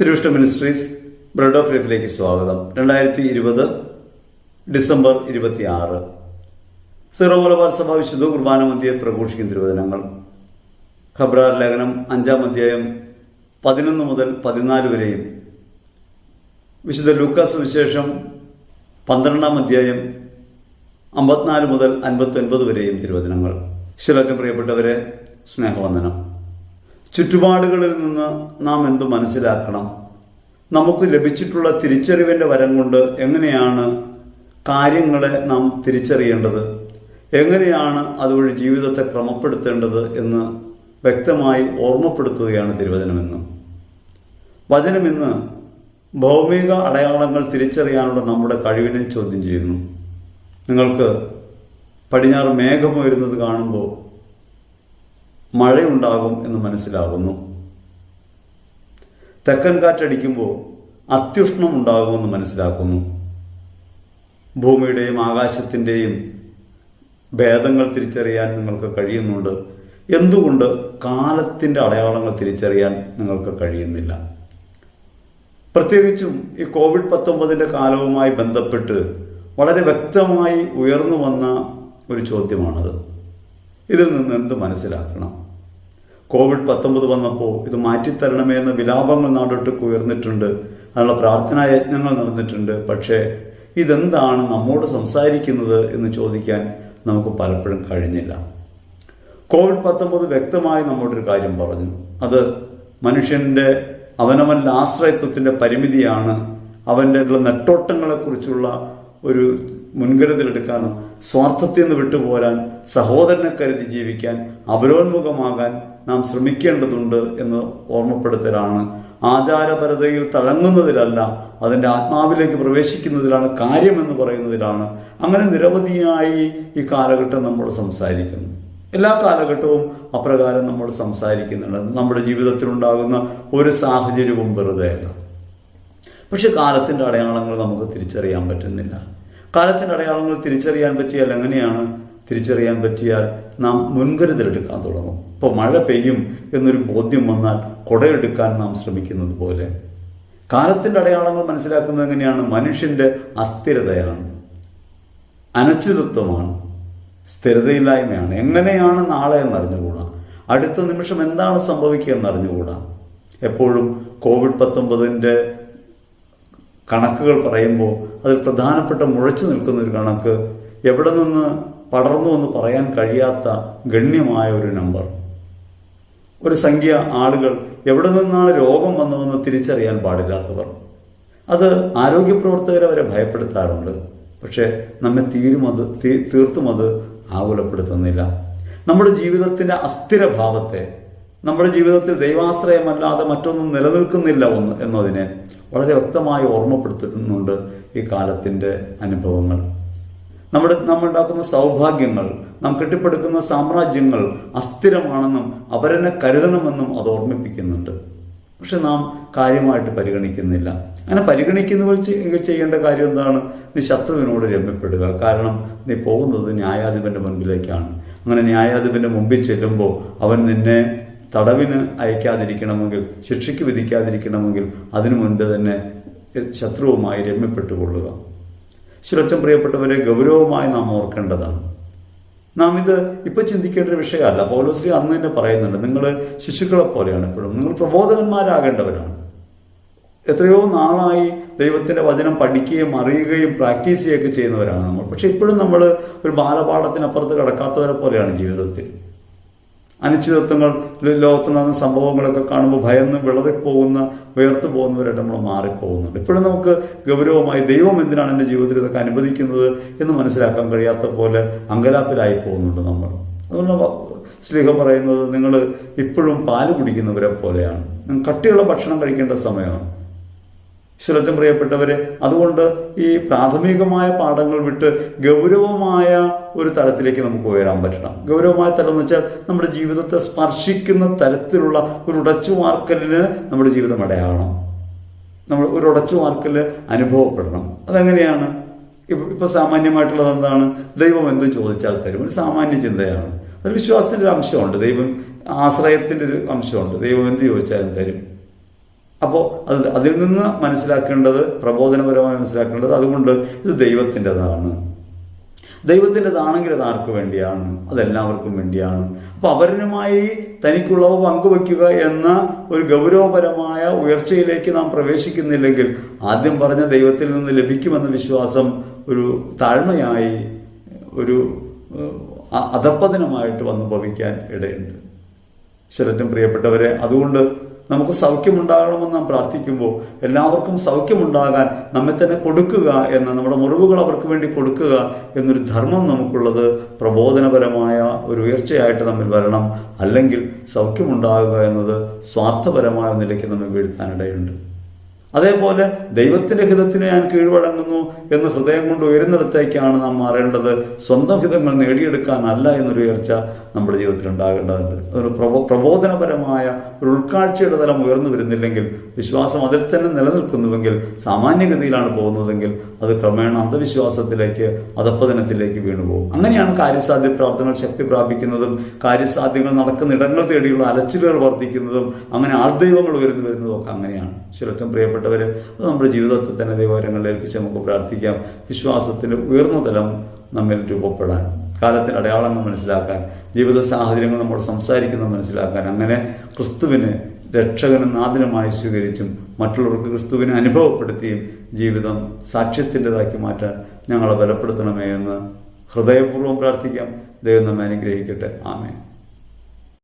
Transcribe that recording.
തിരുവിഷ്ട ministries bread of ലൈഫിലേക്ക് സ്വാഗതം. രണ്ടായിരത്തി ഇരുപത് ഡിസംബർ ഇരുപത്തി ആറ് സിറോ മലബാർ സഭ വിശുദ്ധ കുർബാന മധ്യയെ പ്രഘോഷിക്കുന്ന തിരുവചനങ്ങൾ. ഖബ്രാർ ലേഖനം അഞ്ചാം അധ്യായം പതിനൊന്ന് മുതൽ പതിനാല് വരെയും. വിശുദ്ധ ലൂക്കാസ് വിശേഷം പന്ത്രണ്ടാം അധ്യായം അമ്പത്തിനാല് മുതൽ അൻപത്തി ഒൻപത് വരെയും തിരുവചനങ്ങൾ. ശിലറ്റം പ്രിയപ്പെട്ടവരെ സ്നേഹവന്ദനം. ചുറ്റുപാടുകളിൽ നിന്ന് നാം എന്തു മനസ്സിലാക്കണം? നമുക്ക് ലഭിച്ചിട്ടുള്ള തിരിച്ചറിവിന്റെ വരം കൊണ്ട് എങ്ങനെയാണ് കാര്യങ്ങളെ നാം തിരിച്ചറിയേണ്ടത്? എങ്ങനെയാണ് അതുവഴി ജീവിതത്തെ ക്രമപ്പെടുത്തേണ്ടത് എന്ന് വ്യക്തമായി ഓർമ്മപ്പെടുത്തുകയാണ് തിരുവചനമെന്ന്. വചനം ഇന്ന് ഭൗമിക അടയാളങ്ങൾ തിരിച്ചറിയാനുള്ള നമ്മുടെ കഴിവിനെ ചോദ്യം ചെയ്യുന്നു. നിങ്ങൾക്ക് പടിഞ്ഞാറ് മേഘം വരുന്നത് കാണുമ്പോൾ മഴയുണ്ടാകും എന്ന് മനസ്സിലാകുന്നു. തെക്കൻ കാറ്റടിക്കുമ്പോൾ അത്യുഷ്ണം ഉണ്ടാകുമെന്ന് മനസ്സിലാക്കുന്നു. ഭൂമിയുടെയും ആകാശത്തിന്റെയും ഭേദങ്ങൾ തിരിച്ചറിയാൻ നിങ്ങൾക്ക് കഴിയുന്നുണ്ട്. എന്തുകൊണ്ട് കാലത്തിന്റെ അടയാളങ്ങൾ തിരിച്ചറിയാൻ നിങ്ങൾക്ക് കഴിയുന്നില്ല? പ്രത്യേകിച്ചും ഈ കോവിഡ് പത്തൊമ്പതിന്റെ കാലവുമായി ബന്ധപ്പെട്ട് വളരെ വ്യക്തമായി ഉയർന്നു വന്ന ഒരു ചോദ്യമാണത്. ഇതിൽ നിന്ന് എന്ത് മനസ്സിലാക്കണം? കോവിഡ് പത്തൊമ്പത് വന്നപ്പോൾ ഇത് മാറ്റിത്തരണമേ എന്ന വിലാപങ്ങൾ നാടൊട്ടുക്ക് ഉയർന്നിട്ടുണ്ട്. അതിനുള്ള പ്രാർത്ഥനാ യജ്ഞങ്ങൾ നടന്നിട്ടുണ്ട്. പക്ഷേ ഇതെന്താണ് നമ്മോട് സംസാരിക്കുന്നത് എന്ന് ചോദിക്കാൻ നമുക്ക് പലപ്പോഴും കഴിഞ്ഞില്ല. കോവിഡ് പത്തൊമ്പത് വ്യക്തമായി നമ്മോടൊരു കാര്യം പറഞ്ഞു. അത് മനുഷ്യന്റെ അവനവന്റെ ആശ്രയത്വത്തിന്റെ പരിമിതിയാണ്. അവന്റെ നെട്ടോട്ടങ്ങളെക്കുറിച്ചുള്ള ഒരു മുൻകരുതലെടുക്കാനും സ്വാർത്ഥത്തിൽ നിന്ന് വിട്ടുപോരാൻ സഹോദരനെ കരുതി ജീവിക്കാൻ അപരോന്മുഖമാകാൻ നാം ശ്രമിക്കേണ്ടതുണ്ട് എന്ന് ഓർമ്മപ്പെടുത്തലാണ്. ആചാരപരതയിൽ തഴങ്ങുന്നതിലല്ല അതിന്റെ ആത്മാവിലേക്ക് പ്രവേശിക്കുന്നതിലാണ് കാര്യമെന്ന് പറയുന്നതിലാണ്. അങ്ങനെ നിരവധിയായി ഈ കാലഘട്ടം നമ്മൾ സംസാരിക്കുന്നു. എല്ലാ കാലഘട്ടവും അപ്രകാരം നമ്മൾ സംസാരിക്കുന്നുണ്ട്. നമ്മുടെ ജീവിതത്തിലുണ്ടാകുന്ന ഒരു സാഹചര്യവും വെറുതെയല്ല. പക്ഷെ കാലത്തിന്റെ അടയാളങ്ങൾ നമുക്ക് തിരിച്ചറിയാൻ പറ്റുന്നില്ല. കാലത്തിന്റെ അടയാളങ്ങൾ തിരിച്ചറിയാൻ പറ്റിയാൽ എങ്ങനെയാണ് തിരിച്ചറിയാൻ പറ്റിയാൽ നാം മുൻകരുതലെടുക്കാൻ തുടങ്ങും. ഇപ്പോൾ മഴ പെയ്യും എന്നൊരു ബോധ്യം വന്നാൽ കുടയെടുക്കാൻ നാം ശ്രമിക്കുന്നത് പോലെ. കാലത്തിന്റെ അടയാളങ്ങൾ മനസ്സിലാക്കുന്നത് എങ്ങനെയാണ്? മനുഷ്യന്റെ അസ്ഥിരതയാണ്. അനിശ്ചിതത്വമാണ്. സ്ഥിരതയില്ലായ്മയാണ്. എങ്ങനെയാണ് നാളെ എന്നറിഞ്ഞുകൂടാ? അടുത്ത നിമിഷം എന്താണ് സംഭവിക്കുക എന്നറിഞ്ഞുകൂടാ? എപ്പോഴും കോവിഡ് പത്തൊമ്പതിന്റെ കണക്കുകൾ പറയുമ്പോൾ അതിൽ പ്രധാനപ്പെട്ട മുഴച്ചു നിൽക്കുന്ന ഒരു കണക്ക് എവിടെ നിന്ന് പടർന്നു എന്ന് പറയാൻ കഴിയാത്ത ഗണ്യമായ ഒരു നമ്പർ. ഒരു സംഖ്യ ആളുകൾ എവിടെ നിന്നാണ് രോഗം വന്നതെന്ന് തിരിച്ചറിയാൻ പാടില്ലാത്തവർ. അത് ആരോഗ്യ പ്രവർത്തകരെ അവരെ ഭയപ്പെടുത്താറുണ്ട്. പക്ഷേ നമ്മെ തീരും അത് തീർത്തും അത് ആകുലപ്പെടുത്തുന്നില്ല. നമ്മുടെ ജീവിതത്തിന്റെ അസ്ഥിരഭാവത്തെ നമ്മുടെ ജീവിതത്തിൽ ദൈവാശ്രയമല്ലാതെ മറ്റൊന്നും നിലനിൽക്കുന്നില്ല ഒന്ന് എന്നതിനെ വളരെ വ്യക്തമായി ഓർമ്മപ്പെടുത്തുന്നുണ്ട് ഈ കാലത്തിന്റെ അനുഭവങ്ങൾ. നമ്മുടെ നാം ഉണ്ടാക്കുന്ന സൗഭാഗ്യങ്ങൾ നാം കെട്ടിപ്പടുക്കുന്ന സാമ്രാജ്യങ്ങൾ അസ്ഥിരമാണെന്നും അവരെന്നെ കരുതണമെന്നും അത് ഓർമ്മിപ്പിക്കുന്നുണ്ട്. പക്ഷെ നാം കാര്യമായിട്ട് പരിഗണിക്കുന്നില്ല. അങ്ങനെ പരിഗണിക്കുന്നവർ ചെയ്യേണ്ട കാര്യം എന്താണ്? നീ ശത്രുവിനോട് രമ്യപ്പെടുക. കാരണം നീ പോകുന്നത് ന്യായാധിപന്റെ മുൻപിലേക്കാണ്. അങ്ങനെ ന്യായാധിപന്റെ മുമ്പിൽ ചെല്ലുമ്പോൾ അവൻ നിന്നെ തടവിന് അയക്കാതിരിക്കണമെങ്കിൽ ശിക്ഷയ്ക്ക് വിധിക്കാതിരിക്കണമെങ്കിൽ അതിനു മുൻപ് തന്നെ ശത്രുവുമായി രമ്യപ്പെട്ടുകൊള്ളുക. സുരക്ഷം പ്രിയപ്പെട്ടവരെ ഗൗരവമായി നാം ഓർക്കേണ്ടതാണ്. നാം ഇത് ഇപ്പൊ ചിന്തിക്കേണ്ട ഒരു വിഷയമല്ല. പൗലോശ്രീ അന്ന് തന്നെ പറയുന്നുണ്ട് നിങ്ങൾ ശിശുക്കളെ പോലെയാണ് എപ്പോഴും. നിങ്ങൾ പ്രബോധകന്മാരാകേണ്ടവരാണ്. എത്രയോ നാളായി ദൈവത്തിന്റെ വചനം പഠിക്കുകയും അറിയുകയും പ്രാക്ടീസ് ചെയ്യുകയൊക്കെ ചെയ്യുന്നവരാണ് നമ്മൾ. പക്ഷെ ഇപ്പോഴും നമ്മൾ ഒരു ബാലപാഠത്തിനപ്പുറത്ത് കിടക്കാത്തവരെ പോലെയാണ് ജീവിതത്തിൽ. അനിശ്ചിതത്വങ്ങൾ ലോകത്തുണ്ടാകുന്ന സംഭവങ്ങളൊക്കെ കാണുമ്പോൾ ഭയന്ന് വിളറിപ്പോകുന്ന വേർത്തു പോകുന്നവരായിട്ട് നമ്മൾ മാറിപ്പോകുന്നുണ്ട്. ഇപ്പോഴും നമുക്ക് ഗൗരവമായി ദൈവം എന്തിനാണ് എന്റെ ജീവിതത്തിൽ ഇതൊക്കെ അനുവദിക്കുന്നത് എന്ന് മനസ്സിലാക്കാൻ കഴിയാത്ത പോലെ അങ്കലാപ്പിലായി പോകുന്നുണ്ട് നമ്മൾ. അതുകൊണ്ട് സ്ലീഹ പറയുന്നത് നിങ്ങൾ ഇപ്പോഴും പാൽ കുടിക്കുന്നവരെ പോലെയാണ്. കട്ടിയുള്ള ഭക്ഷണം കഴിക്കേണ്ട സമയമാണ്. ഈശ്വരറ്റം പ്രിയപ്പെട്ടവരെ അതുകൊണ്ട് ഈ പ്രാഥമികമായ പാഠങ്ങൾ വിട്ട് ഗൗരവമായ ഒരു തലത്തിലേക്ക് നമുക്ക് ഉയരാൻ പറ്റണം. ഗൗരവമായ തലം എന്ന് വെച്ചാൽ നമ്മുടെ ജീവിതത്തെ സ്പർശിക്കുന്ന തരത്തിലുള്ള ഒരു ഉടച്ചു വാർക്കലിന് നമ്മുടെ ജീവിതം ഇടയാകണം നമ്മൾ ഒരു ഉടച്ചു വാർക്കൽ അനുഭവപ്പെടണം. അതെങ്ങനെയാണ്? ഇപ്പം ഇപ്പം സാമാന്യമായിട്ടുള്ളത് എന്താണ്? ദൈവം എന്ത് ചോദിച്ചാൽ തരും. ഒരു സാമാന്യ ചിന്തയാണ്. അത് വിശ്വാസത്തിന്റെ ഒരു അംശമുണ്ട്. ദൈവം ആശ്രയത്തിന്റെ ഒരു അംശമുണ്ട്. ദൈവം എന്ത് ചോദിച്ചാലും തരും. അപ്പോൾ അത് അതിൽ നിന്ന് മനസ്സിലാക്കേണ്ടത് പ്രബോധനപരമായി മനസ്സിലാക്കേണ്ടത് അതുകൊണ്ട് ഇത് ദൈവത്തിന്റെതാണ്. ദൈവത്തിന്റെതാണെങ്കിൽ അത് ആർക്ക് വേണ്ടിയാണ്? അതെല്ലാവർക്കും വേണ്ടിയാണ്. അപ്പോൾ അവരനുമായി തനിക്കുള്ളവ പങ്കുവയ്ക്കുക എന്ന ഒരു ഗൗരവപരമായ ഉയർച്ചയിലേക്ക് നാം പ്രവേശിക്കുന്നില്ലെങ്കിൽ ആദ്യം പറഞ്ഞ ദൈവത്തിൽ നിന്ന് ലഭിക്കുമെന്ന വിശ്വാസം ഒരു താഴ്മയായി ഒരു അധപ്പതനമായിട്ട് വന്നു ഭവിക്കാൻ ഇടയുണ്ട്. ശരറ്റും പ്രിയപ്പെട്ടവരെ അതുകൊണ്ട് നമുക്ക് സൗഖ്യമുണ്ടാകണമെന്ന് നാം പ്രാർത്ഥിക്കുമ്പോൾ എല്ലാവർക്കും സൗഖ്യമുണ്ടാകാൻ നമ്മെ തന്നെ കൊടുക്കുക എന്ന നമ്മുടെ മുറിവുകൾ അവർക്ക് വേണ്ടി കൊടുക്കുക എന്നൊരു ധർമ്മം നമുക്കുള്ളത് പ്രബോധനപരമായ ഒരു ഉയർച്ചയായിട്ട് നമ്മിൽ വരണം. അല്ലെങ്കിൽ സൗഖ്യമുണ്ടാകുക എന്നത് സ്വാർത്ഥപരമായ നിലയ്ക്ക് നമ്മെ വീഴ്ത്താനിടയുണ്ട്. അതേപോലെ ദൈവത്തിന്റെ ഹിതത്തിന് ഞാൻ കീഴ്വഴങ്ങുന്നു എന്ന് ഹൃദയം കൊണ്ട് ഉയരുന്നിടത്തേക്കാണ് നാം മാറേണ്ടത്. സ്വന്തം ഹിതങ്ങൾ നേടിയെടുക്കാനല്ല എന്നൊരു ഉയർച്ച നമ്മുടെ ജീവിതത്തിൽ ഉണ്ടാകേണ്ടതുണ്ട്. ഒരു പ്രബോ പ്രബോധനപരമായ ഒരു ഉൾക്കാഴ്ചയുടെ തലം ഉയർന്നു വരുന്നില്ലെങ്കിൽ വിശ്വാസം അതിൽ തന്നെ നിലനിൽക്കുന്നുവെങ്കിൽ സാമാന്യഗതിയിലാണ് പോകുന്നതെങ്കിൽ അത് ക്രമേണ അന്ധവിശ്വാസത്തിലേക്ക് അധപ്പതനത്തിലേക്ക് വീണുപോകും. അങ്ങനെയാണ് കാര്യസാധ്യ പ്രാർത്ഥനകൾ ശക്തി പ്രാപിക്കുന്നതും കാര്യസാധ്യങ്ങൾ നടക്കുന്ന ഇടങ്ങൾ തേടിയുള്ള അലച്ചിലുകൾ വർദ്ധിക്കുന്നതും അങ്ങനെ ആൾദൈവങ്ങൾ ഉയർന്നു വരുന്നതും ഒക്കെ അങ്ങനെയാണ്. ശരിക്കും പ്രിയപ്പെട്ടവർ അത് നമ്മുടെ ജീവിതത്തിൽ തന്നെ ദൈവകരങ്ങളിൽ ഏൽപ്പിച്ച് നമുക്ക് പ്രാർത്ഥിക്കാം. വിശ്വാസത്തിന്റെ ഉയർന്ന തലം നമ്മിൽ രൂപപ്പെടാൻ കാലത്തിന് അടയാളങ്ങൾ മനസ്സിലാക്കാൻ ജീവിത സാഹചര്യങ്ങൾ നമ്മൾ സംസാരിക്കുന്നത് മനസ്സിലാക്കാൻ അങ്ങനെ ക്രിസ്തുവിനെ രക്ഷകനും നാഥനുമായി സ്വീകരിച്ചും മറ്റുള്ളവർക്ക് ക്രിസ്തുവിനെ അനുഭവപ്പെടുത്തിയും ജീവിതം സാക്ഷ്യത്തിന്റെതാക്കി മാറ്റാൻ ഞങ്ങളെ ബലപ്പെടുത്തണമേ എന്ന് ഹൃദയപൂർവം പ്രാർത്ഥിക്കാം. ദൈവം നമ്മെ അനുഗ്രഹിക്കട്ടെ. ആമേൻ.